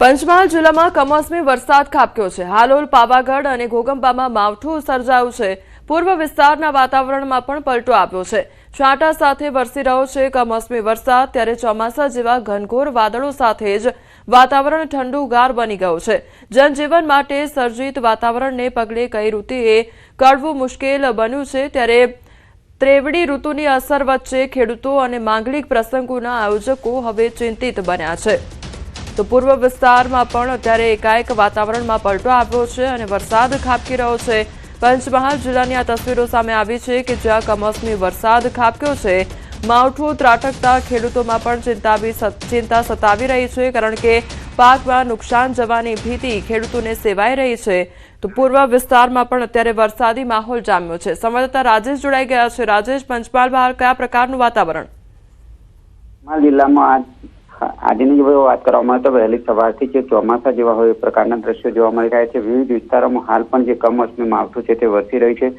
પંચમહાલ જિલ્લામાં કમોસમી વરસાદ ખાબક્યો છે. હાલોલ પાવાગઢ અને ઘોગંબામાં માવઠું સર્જાયું છે. પૂર્વ વિસ્તારના વાતાવરણમાં પણ પલટો આવ્યો છે. છાંટા સાથે વરસી રહ્યો છે કમોસમી વરસાદ, ત્યારે ચોમાસા જેવા ઘનઘોર વાદળો સાથે જ વાતાવરણ ઠંડુગાર બની ગયું છે. જનજીવન માટે સર્જિત વાતાવરણને પગલે કઈ ઋતુએ કરવું મુશ્કેલ બન્યું છે, ત્યારે ત્રેવડી ઋતુની અસર વચ્ચે ખેડૂતો અને માંગલિક પ્રસંગોના આયોજકો હવે ચિંતિત બન્યા છે. તો પૂર્વ વિસ્તારમાં પણ અત્યારે એકાએક વાતાવરણમાં પલટો આવ્યો છે અને વરસાદ ખાબકી રહ્યો છે. પંચમહાલ જિલ્લાની આ તસવીરો સામે આવી છે કે જ્યાં કમોસમી વરસાદ ખાબક્યો છે. માવઠું, ત્રાટકતા, ખેડૂતોમાં પણ ચિંતા સતાવી રહી છે કારણ કે પાકમાં નુકસાન જવાની ભીતિ ખેડૂતોને સેવાઈ રહી છે. તો પૂર્વ વિસ્તારમાં પણ અત્યારે વરસાદી માહોલ જામ્યો છે. સંવાદદાતા રાજેશ જોડાઈ ગયા છે. રાજેશ, પંચમહાલ બહાર કયા પ્રકારનું વાતાવરણ? જિલ્લામાં આજની જો વાત કરવામાં આવે તો વહેલી સવારથી જે ચોમાસા જેવા હોય એ પ્રકારના દ્રશ્યો જોવા મળી રહ્યા છે. વિવિધ વિસ્તારોમાં હાલ પણ જે કમોસમી માવઠું છે તે વસી રહ્યું છે.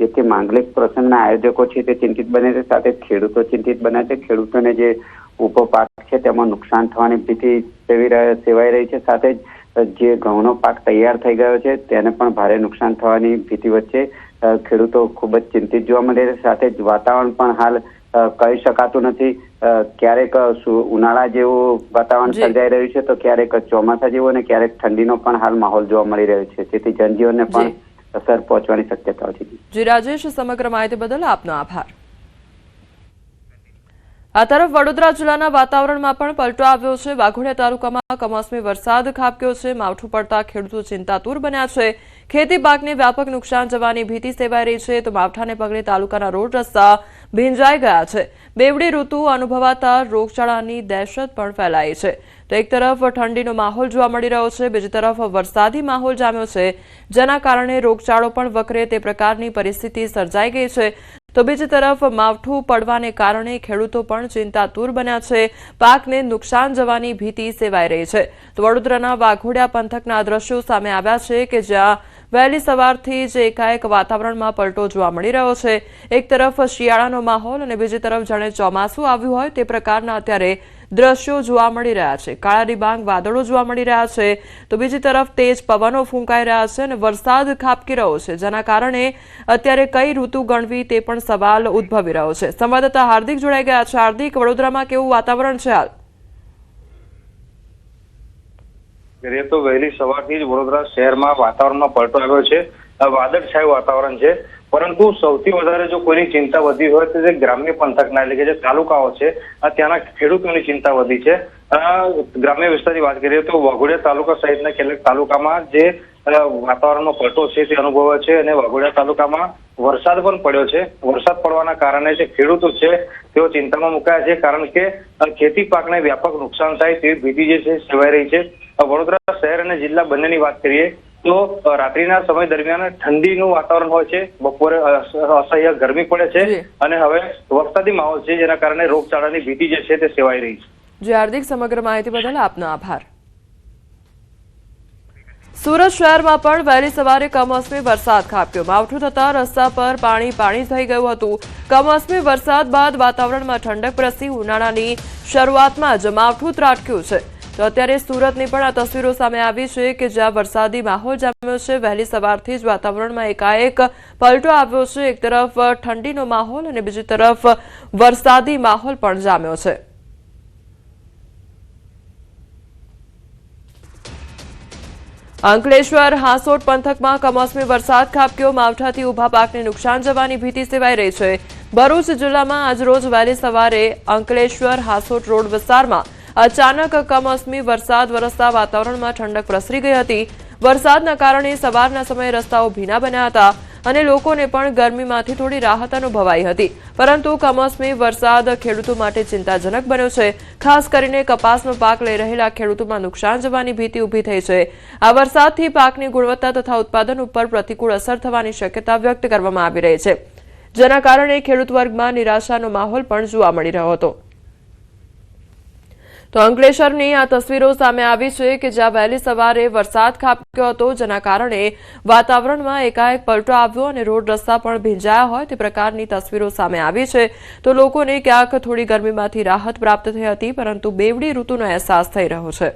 જેથી માંગલિક પ્રસંગના આયોજકો છે તે ચિંતિત બને છે. સાથે ખેડૂતો ચિંતિત બન્યા છે. ખેડૂતોને જે ઊભો પાક છે તેમાં નુકસાન થવાની ભીતિ સેવી સેવાઈ રહી છે. સાથે જ જે ઘઉંનો પાક તૈયાર થઈ ગયો છે તેને પણ ભારે નુકસાન થવાની ભીતિ વચ્ચે ખેડૂતો ખૂબ જ ચિંતિત જોવા મળે છે. સાથે જ વાતાવરણ પણ હાલ કહી શકાતું નથી. ક્યારેક ઉનાળા જેવું વાતાવરણ સર્જાઈ રહ્યું છે તો ક્યારેક ચોમાસા જેવું અને ક્યારેક ઠંડીનો પણ હાલ માહોલ જોવા મળી રહ્યો છે. તેથી જનજીવનને પણ અસર પહોંચવાની શક્યતાઓ છે. જી રાજેશ સમગ્ર માહિતી બદલ આપનો આભાર. આ તરફ વડોદરા જિલ્લાના વાતાવરણમાં પણ પલટો આવ્યો છે. વાઘોડિયા તાલુકામાં કમોસમી વરસાદ ખાબક્યો છે. માવઠું પડતા ખેડૂતો ચિંતાતુર બન્યા છે. ખેતી પાકને વ્યાપક નુકસાન જવાની ભીતિ સેવાઈ રહી છે, તો માવઠાને પગલે તાલુકાના રોડ રસ્તા ભીંજાઈ ગયા છે. બેવડી ઋતુ અનુભવાતા રોગચાળાની દહેશત પણ ફેલાઈ છે. તો એક તરફ ઠંડીનો માહોલ જોવા મળી રહ્યો છે, બીજી તરફ વરસાદી માહોલ જામ્યો છે, જેના કારણે રોગચાળો પણ વકરે તે પ્રકારની પરિસ્થિતિ સર્જાઈ ગઈ છે. તો બીજી તરફ માવઠું પડવાને કારણે ખેડૂતો પણ ચિંતાતુર બન્યા છે. પાકને નુકસાન જવાની ભીતિ સેવાઈ રહી છે. તો વડોદરાના વાઘોડિયા પંથકના દ્રશ્યો સામે આવ્યા છે કે જ્યાં વહેલી સવારથી જ એકાએક વાતાવરણમાં પલટો જોવા મળી રહ્યો છે. એક તરફ શિયાળાનો માહોલ અને બીજી તરફ જાણે ચોમાસું આવ્યું હોય તે પ્રકારના અત્યારે દ્રશ્યો જોવા મળી રહ્યા છે. કાળા ડિબાંગ, વાદળો જોવા મળી રહ્યા છે. તો બીજી તરફ તેજ પવનો ફૂંકાઈ રહ્યા છે અને વરસાદ ખાબકી રહ્યો છે, જેના કારણે અત્યારે કઈ ઋતુ ગણવી તે પણ સવાલ ઉદ્ભવી રહ્યો છે. સંવાદદાતા હાર્દિક જોડાઈ ગયા છે. હાર્દિક, વડોદરામાં કેવું વાતાવરણ છે હાલ? કરીએ તો વહેલી સવારથી જ વડોદરા શહેરમાં વાતાવરણમાં પલટો આવ્યો છે. વાદળછાયું વાતાવરણ છે. પરંતુ સૌથી વધારે જો કોઈની ચિંતા વધી હોય તો જે ગ્રામ્ય પંથકના એટલે કે જે તાલુકાઓ છે ત્યાંના ખેડૂતોની ચિંતા વધી છે. ગ્રામ્ય વિસ્તારની વાત કરીએ તો વાઘોડિયા તાલુકા સહિતના કેટલાક તાલુકામાં જે વાતાવરણનો પલટો છે તે અનુભવે છે અને વાઘોડિયા તાલુકામાં વરસાદ પણ પડ્યો છે. વરસાદ પડવાના કારણે જે ખેડૂતો છે તેઓ ચિંતામાં મુકાયા છે કારણ કે ખેતી પાકને વ્યાપક નુકસાન થાય તેવી ભીતિ જે છે સેવાઈ રહી છે. વડોદરા શહેર અને જિલ્લા બંનેની વાત કરીએ તો રાત્રિના સમય દરમિયાન ઠંડીનું વાતાવરણ હોય છે બપોરે અસહ્ય ગરમી પડે છે અને હવે વરસાદી માહોલ છે જેના કારણે રોગચાળાની ભીતિ જે છે તે સેવાઈ રહી છે. જે હાર્દિક સમગ્ર માહિતી બદલ આપનો આભાર. સુરત શહેરમાં પણ વહેલી સવારે કમોસમી વરસાદ ખાબક્યો. માવઠું થતા રસ્તા પર પાણી પાણી થઈ ગયું હતું. કમોસમી વરસાદ બાદ વાતાવરણમાં ઠંડક પ્રસરી ઉનાળાની શરૂઆતમાં જ માવઠું ત્રાટક્યું છે. તો અત્યારે સુરતની પણ આ તસવીરો સામે આવી છે કે જ્યાં વરસાદી માહોલ જામ્યો છે. વહેલી સવારથી જ વાતાવરણમાં એકાએક પલટો આવ્યો છે. એક તરફ ઠંડીનો માહોલ અને બીજી તરફ વરસાદી માહોલ પણ જામ્યો છે. અંકલેશ્વર હાંસોટ પંથકમાં કમોસમી વરસાદ ખાબક્યો. માવઠાથી ઊભા પાકને નુકસાન જવાની ભીતિ સેવાઈ રહી છે. ભરૂચ જિલ્લામાં આજરોજ વહેલી સવારે અંકલેશ્વર હાંસોટ રોડ વિસ્તારમાં અચાનક કમોસમી વરસાદ વરસતા વાતાવરણમાં ઠંડક પ્રસરી ગઈ હતી. વરસાદના કારણે સવારના સમયે રસ્તાઓ ભીના બન્યા હતા અને લોકોને પણ ગરમીમાંથી થોડી રાહત અનુભવાઈ હતી. પરંતુ કમોસમી વરસાદ ખેડૂતો માટે ચિંતાજનક બન્યો છે. ખાસ કરીને કપાસનો પાક લઈ રહેલા ખેડૂતોમાં નુકસાન જવાની ભીતિ ઊભી થઈ છે. આ વરસાદથી પાકની ગુણવત્તા તથા ઉત્પાદન ઉપર પ્રતિકૂળ અસર થવાની શક્યતા વ્યક્ત કરવામાં આવી રહી છે. જેના કારણે ખેડૂત વર્ગમાં નિરાશાનો માહોલ પણ જોવા મળી રહ્યો હતો. તો અંકલેશ્વરની આ તસવીરો સામે આવી છે કે જ્યાં વહેલી સવારે વરસાદ ખાબક્યો હતો, જેના કારણે વાતાવરણમાં એકાએક પલટો આવ્યો અને રોડ રસ્તા પણ ભીંજાયા હોય તે પ્રકારની તસવીરો સામે આવી છે. તો લોકોને ક્યાંક થોડી ગરમીમાંથી રાહત પ્રાપ્ત થઈ હતી, પરંતુ બેવડી ઋતુનો અહેસાસ થઈ રહ્યો છે.